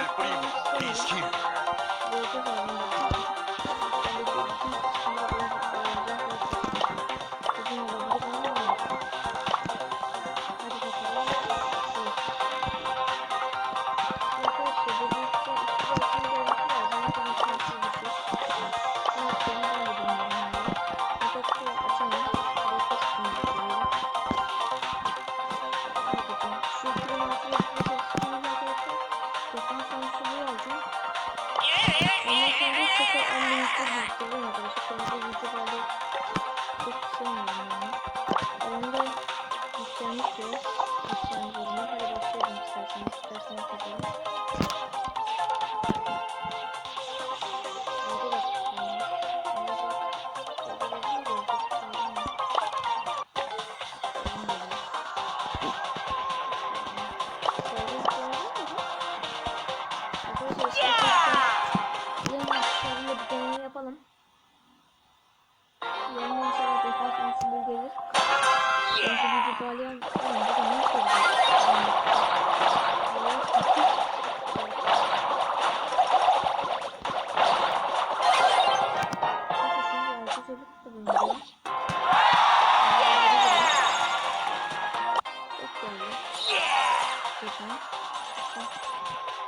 He's here. arkadaşlar 10 bin yüzde bulamadım. Şimdi yüzde çok sevmiyorum. bizi bağlayan bir şey var. Bu da nasıl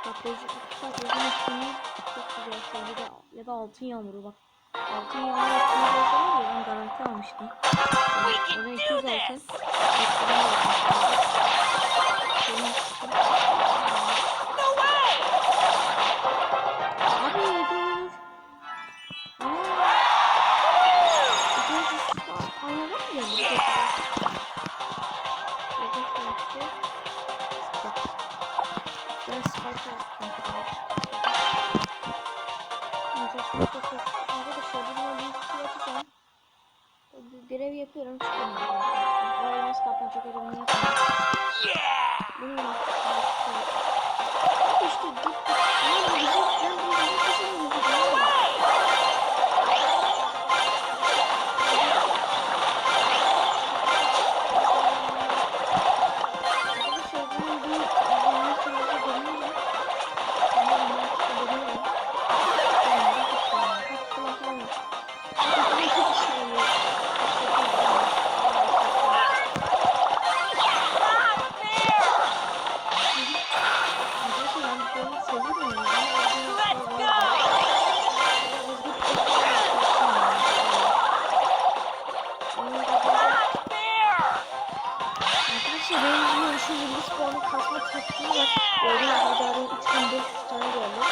Patlayıcı, patlayıcı üstünü çok güzel şey. Bir de altın yağmuru bak. Altın yağmur ettiğini olsaydı ben garanti almıştım. Oraya 200 altın. var. Gördüler hadi hadi 3500 tane geldi.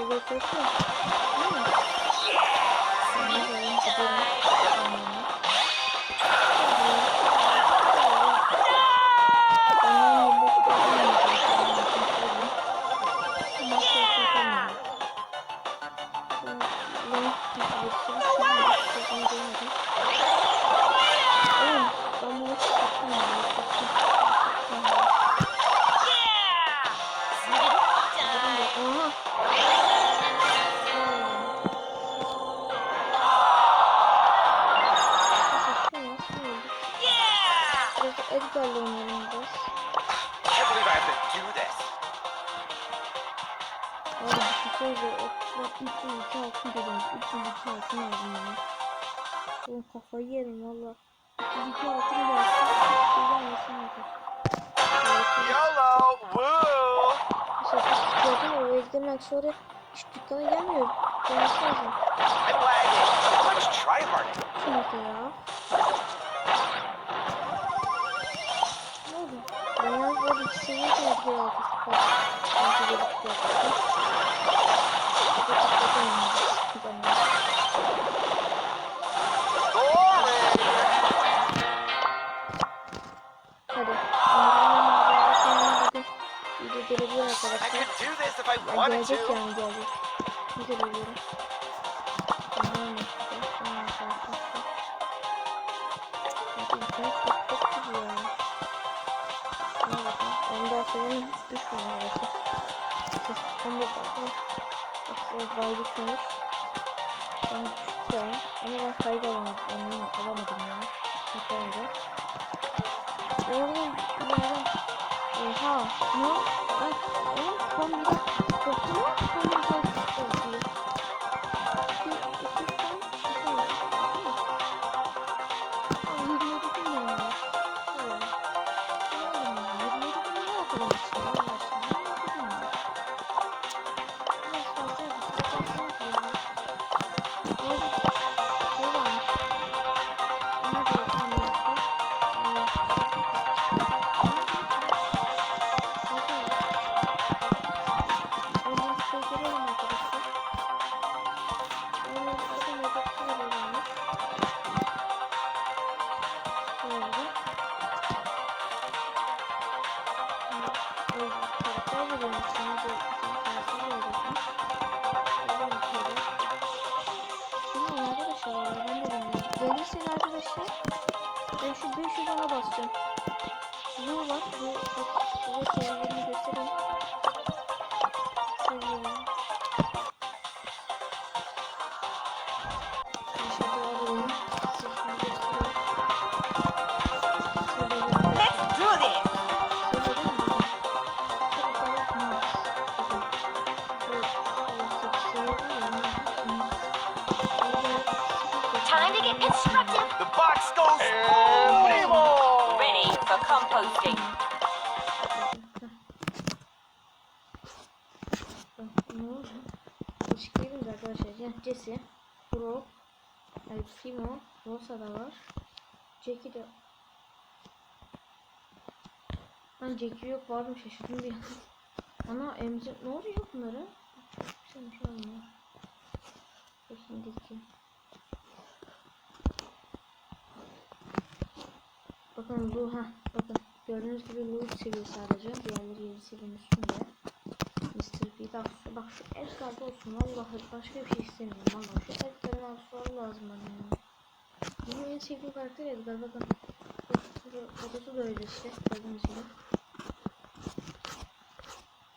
işte götürsün. Değil mi? Sana da güzel oynarım biraz. Abi düşünsenize 34, 302 altın dedim. 302 altın aldım yani. Oğlum kafayı yerim valla. 302 altın gelsin. Güzel misin artık? YOLO! Woo! Mesela kız gördün mü? O evden akşam şu dükkana gelmiyor. Gelmesi lazım. Şimdi ya. 6 sıfır. Altı yedi Hadi. İyi de gelebilir arkadaşlar. Gelecek yani gelecek. İyi de gelebilir. Bakın. Bak o baydı sonuç. Ben ya. Ama ben kaydı alamadım. Onu alamadım ya. Şaka oldu. Oğlum ya. Oha. Ne? Ay. Oğlum son bir dakika. Son bir dakika. Bu var. Bu bak size seviyelerini göstereyim. Seviyeleri. Oldu? Teşekkür arkadaşlar. Yani Jesse, Bro, El Primo, Rosa da var. Jackie de... Ben Jackie yok vardım şaşırdım bir an. Ana emzi... Ne oluyor bunlara? Çok güzelmiş lan bunlar. Peşindeki. Bakın bu ha bakın gördüğünüz gibi Louis seviye sadece diğerleri 7 seviyenin. Mr. P bak şu, Edgar'da olsun vallahi başka bir şey istemiyorum vallahi şu Edgar'ın altıları lazım bana ya. Benim en sevdiğim karakter Edgar bakın. Fotosu da öyle işte gördüğünüz gibi.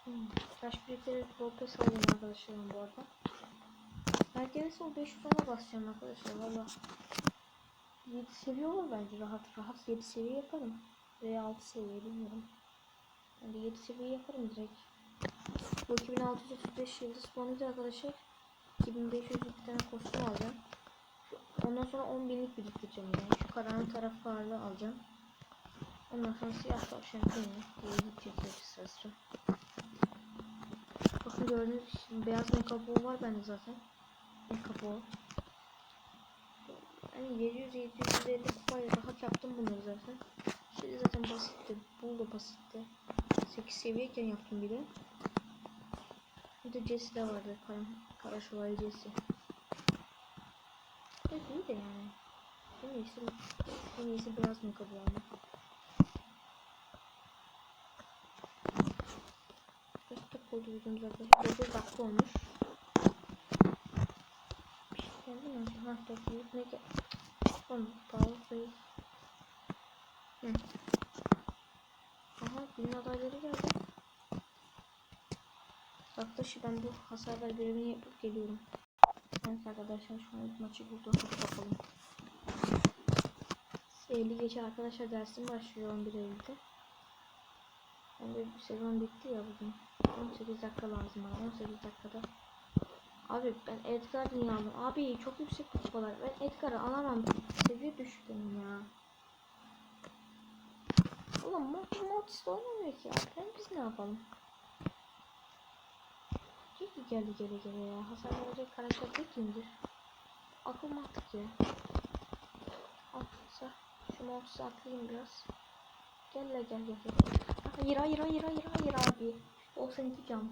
Hmm. Taş birikleri Lopez alayım arkadaşlarım bu arada. Herkese o 500 ona basacağım arkadaşlar valla. 7 seviye olur bence rahat rahat 7 seviye yaparım. Veya 6 seviye bilmiyorum. De 7 seviye yaparım direkt. Bu 2635 yıldız puanıydı arkadaşlar. 2500 bir tane kostüm alacağım. Ondan sonra 10 binlik biriktireceğim yani. Şu karanlık taraflarla alacağım. Ondan sonra siyah tavşan peynir diye gidecek sıra sıra. Bakın gördüğünüz gibi beyaz make var bende zaten. Make Hani 700 750 kupayla rahat yaptım bunları zaten. Şimdi zaten basitti. Bu da basitti. 8 seviyeyken yaptım bir de. Bir de Jesse de vardı. Kara, kara şövalye Jesse. Evet iyi de yani. En iyisi, en iyisi beyaz mı kabul almak. Kaç dakika oldu videomuz arkadaşlar? 9 dakika olmuş. Bir şey geldi mi? Ha, dakika. Ne geldi? Oğlum pahalı sayı. Hı. Aha günün adayları geldi. Yaklaşık ben bu hasarlar birimini yapıp geliyorum. Evet arkadaşlar şu an maçı buldu. Hadi bakalım. 50 gece arkadaşlar dersim başlıyor 11 Eylül'de. Ben de sezon bitti ya bugün. 18 dakika lazım bana. 18 dakikada Abi ben Edgar aldım? Abi çok yüksek kupalar. Ben Edgar'ı alamam. Seviye düşük benim ya. Oğlum Mortis oynamıyor ki ya. Ben biz ne yapalım? Jackie geldi gele gele ya. Hasar verecek karakter değil kimdir? Akıl mantık ya. Atsa. Şu Mortis'i atlayayım biraz. Gel la gel gel gel. Hayır hayır hayır hayır hayır abi. 92 can.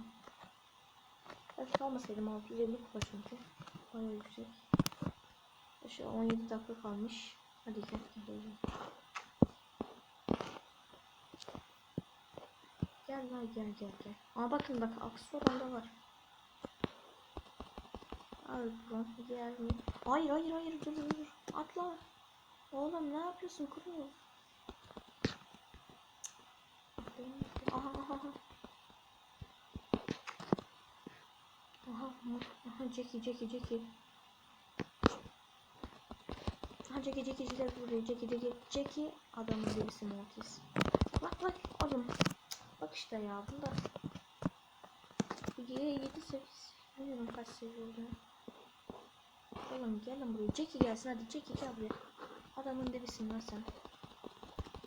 Ben kalmasaydım 650 kupa çünkü. Bayağı yüksek. Şu 17 dakika kalmış. Hadi gel gel gel. Gel lan gel gel gel. Aa bakın bak aksesuar onda var. Bu diğer mi? Hayır hayır hayır dur dur dur. Atla. Oğlum ne yapıyorsun kuru? Aha aha aha. Aha, aha, Jackie, Jackie, Jackie. Aha Jackie, Jackie, Jackie buraya, Jackie, Jackie, Jackie. Adamın birisi Mortis. Bak bak oğlum. Bak işte ya bunda. 7 7 8 bilmiyorum kaç seviye. Oğlum gelin buraya. Jackie gelsin hadi Jackie gel buraya. Adamın dibisin lan sen.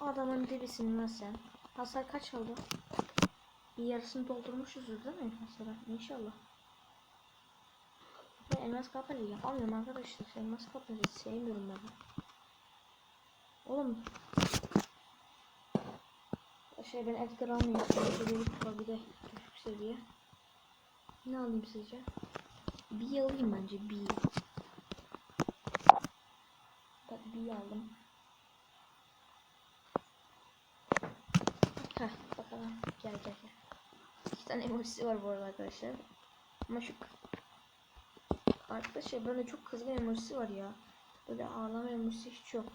Adamın dibisin lan sen. Hasar kaç oldu? Bir yarısını doldurmuşuzdur değil mi hasara? İnşallah. Ben elmas kapları yapamıyorum arkadaşlar. Elmas kapları sevmiyorum ben. Oğlum. Şey ben Edgar almayayım. Bir de düşük seviye. Ne alayım sizce? Bir alayım bence bir. Bir aldım. Heh bakalım. Gel gel gel. İki tane emojisi var bu arada arkadaşlar. Ama şu Arkadaşlar böyle çok kızgın emojisi var ya. Böyle ağlama emojisi hiç yok.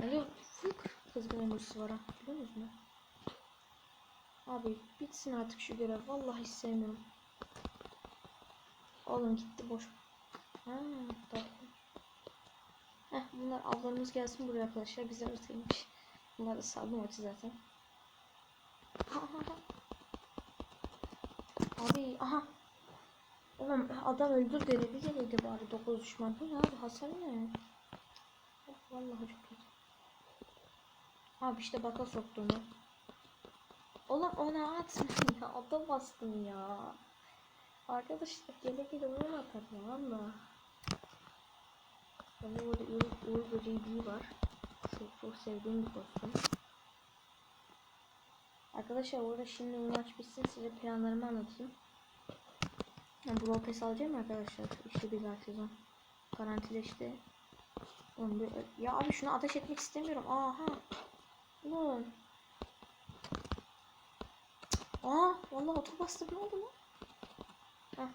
Yani full kızgın emojisi var ha. Biliyor musunuz? Abi bitsin artık şu görev. Vallahi sevmiyorum. Oğlum gitti boş. Ha, tatlı. Heh, bunlar ablamız gelsin buraya arkadaşlar. Bize öteymiş. Bunlar da saldım maçı zaten. Abi aha. Oğlum adam öldür. Bir geleydi bari 9 düşman. Bu ne abi hasar ne? Of, Vallahi çok kötü. Abi işte baka soktu onu. Oğlum ona atma ya. Adam bastın ya. Arkadaşlar gele gele onu atar ya valla. Bende burada Uğur, Uğur Böceği büyü var. Çok çok sevdiğim bir kostüm. Arkadaşlar orada şimdi bu maç bitsin size planlarımı anlatayım. Ben Brawl Pass alacağım arkadaşlar. İşte bir dahaki sezon. Garantileşti. Oğlum bir- ya abi şunu ateş etmek istemiyorum. Aha. Ulan. Aa vallahi otur bastım ne oldu lan? Hah.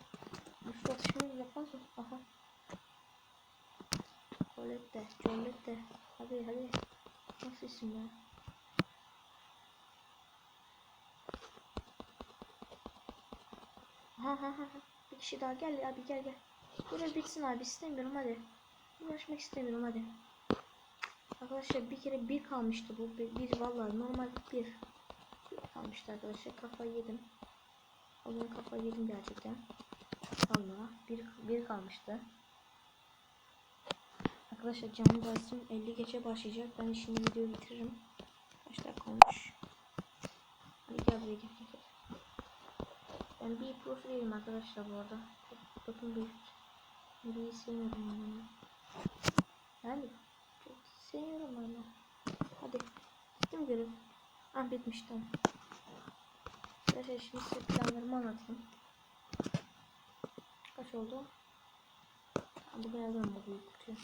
Üstü atışımı yapmaz? Aha. Colette, Colette. Hadi hadi. Nasıl isim ya? Ha ha ha. Bir kişi daha gel abi gel gel. Görev bitsin abi istemiyorum hadi. Uğraşmak istemiyorum hadi. Arkadaşlar bir kere bir kalmıştı bu. Bir, bir vallahi normal bir. Bir kalmıştı arkadaşlar. Kafayı yedim. O gün kafayı yedim gerçekten. Vallahi bir, bir kalmıştı. Arkadaşlar canlı dersim 50 geçe başlayacak. Ben şimdi videoyu bitiririm. Kaç dakika olmuş? Hadi gel buraya gel gel. Ben bir profil değilim arkadaşlar bu arada. Bakın bir Biriyi sevmiyorum yani. Yani çok sevmiyorum ama. Hadi. Bitti mi görev? Ah bitmiş tamam. Arkadaşlar şimdi size planlarımı anlatayım. Kaç oldu? Tamam, bugün yazarım bu büyük kutuyu.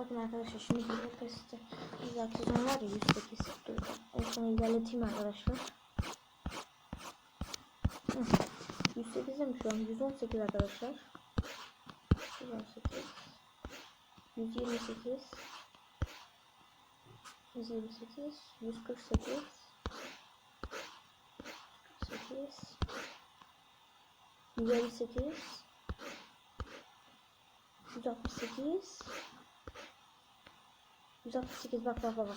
Bakın arkadaşlar şimdi bir testi. Güzel sezon var ya 108. Dur en son ilerleteyim arkadaşlar. Hı. 108'e mi şu an? 118 arkadaşlar. 118 128 128 148 48 158 168 168 bak bak bak.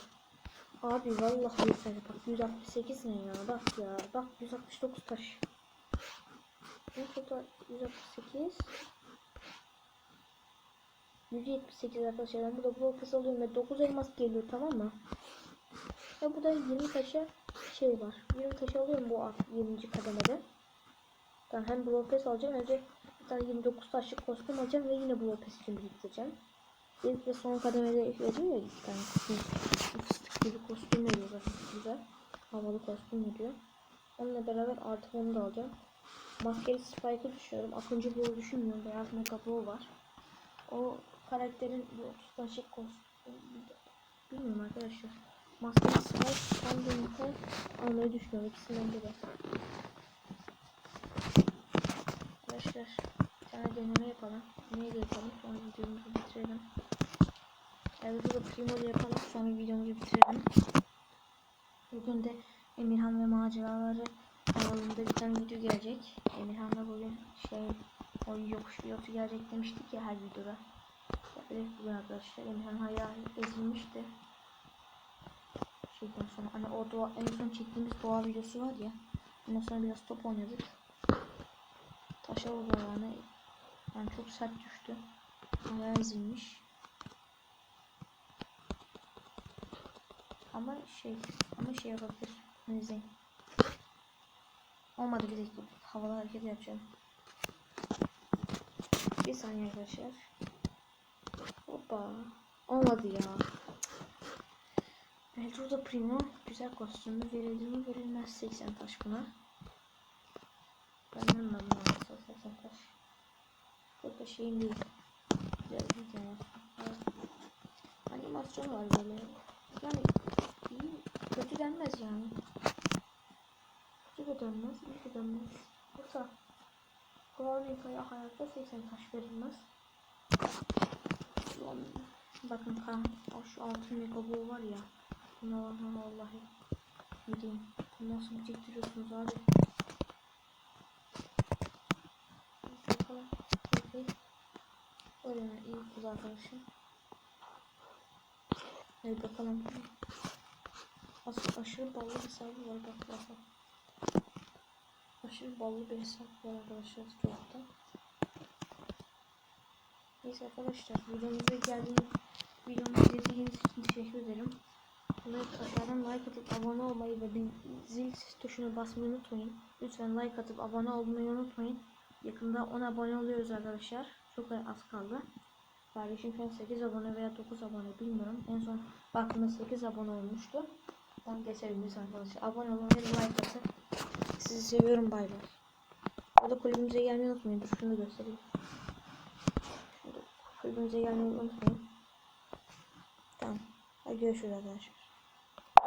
Abi vallahi yeter bak 168 ne ya bak ya bak 169 taş. Total 168. 178 arkadaşlar. Ben burada blok kısa alıyorum ve 9 elmas geliyor tamam mı? Ve burada 20 taşa şey var. 20 taşı alıyorum bu alt 20. kademede. Tamam hem blok pass alacağım hem de bir tane 29 taşlık kostüm alacağım ve yine blok pass için biriktireceğim. İlk ve son kademede veriyor ya iki tane kostüm. Fıstık gibi kostüm veriyor zaten güzel. Havalı kostüm veriyor. Onunla beraber artık onu da alacağım. Maskeli Spike'ı düşünüyorum. Akıncı Blue'u düşünmüyorum. Beyaz Mega var. O karakterin bu 30 taşlık kostüm. Bilmiyorum arkadaşlar. Maskeli Spike birlikte almayı düşünüyorum. İkisinden biri. Arkadaşlar bir tane deneme yapalım. Neyle yapalım? Sonra videomuzu bitirelim. Evet burada Primo'da yapalım. Sonra videomuzu bitirelim. Bugün de Emirhan ve maceraları kanalında bir tane video gelecek. Emirhan'la bugün şey o yokuş videosu gelecek demiştik ya her videoda. Gelecek bugün arkadaşlar. Emirhan hala ezilmişti. Şeyden sonra hani o doğa, en son çektiğimiz doğa videosu var ya. Ondan sonra biraz top oynadık. Taşa vurdu yani. Yani çok sert düştü. Ayağı ezilmiş. Ama şey ama şey yapabilir. Neyse. Olmadı bir dakika. Havalı hareket yapacağım. Bir saniye arkadaşlar. Hoppa. Olmadı ya. Beltro'da Primo güzel kostümü verildi mi verilmez 80 taş buna. Memnun olmasa 80 taş. Çok da şeyim değil. Güzel bir. Evet. Animasyon var böyle. Yani iyi, kötü denmez yani. Kötü de denmez, iyi de denmez. Yoksa Kronika'ya hayatta 80 taş verilmez. Bakın kan, o şu altın mekabuğu var ya. Buna bakın vallahi. Ne diyeyim, nasıl biriktiriyorsunuz abi? Öyle iyi kız arkadaşım. Evet bakalım. As aşırı ballı bir hesabı var bak bakalım. Aşırı ballı bir hesap var arkadaşlar Stroke'da. Neyse arkadaşlar videomuza geldiğiniz videomu izlediğiniz için teşekkür ederim. Like aşağıdan like atıp abone olmayı ve zil tuşuna basmayı unutmayın. Lütfen like atıp abone olmayı unutmayın. Yakında 10 abone oluyoruz arkadaşlar. Çok az kaldı. Kardeşim şu an 8 abone veya 9 abone bilmiyorum. En son baktığımda 8 abone olmuştu. Ben geçelim biz arkadaşlar. Abone ve like atın. Sizi seviyorum bay bay. Orada kulübümüze gelmeyi unutmayın. Dur şunu göstereyim. Şurada kulübümüze gelmeyi unutmayın. Tamam. Hadi görüşürüz arkadaşlar.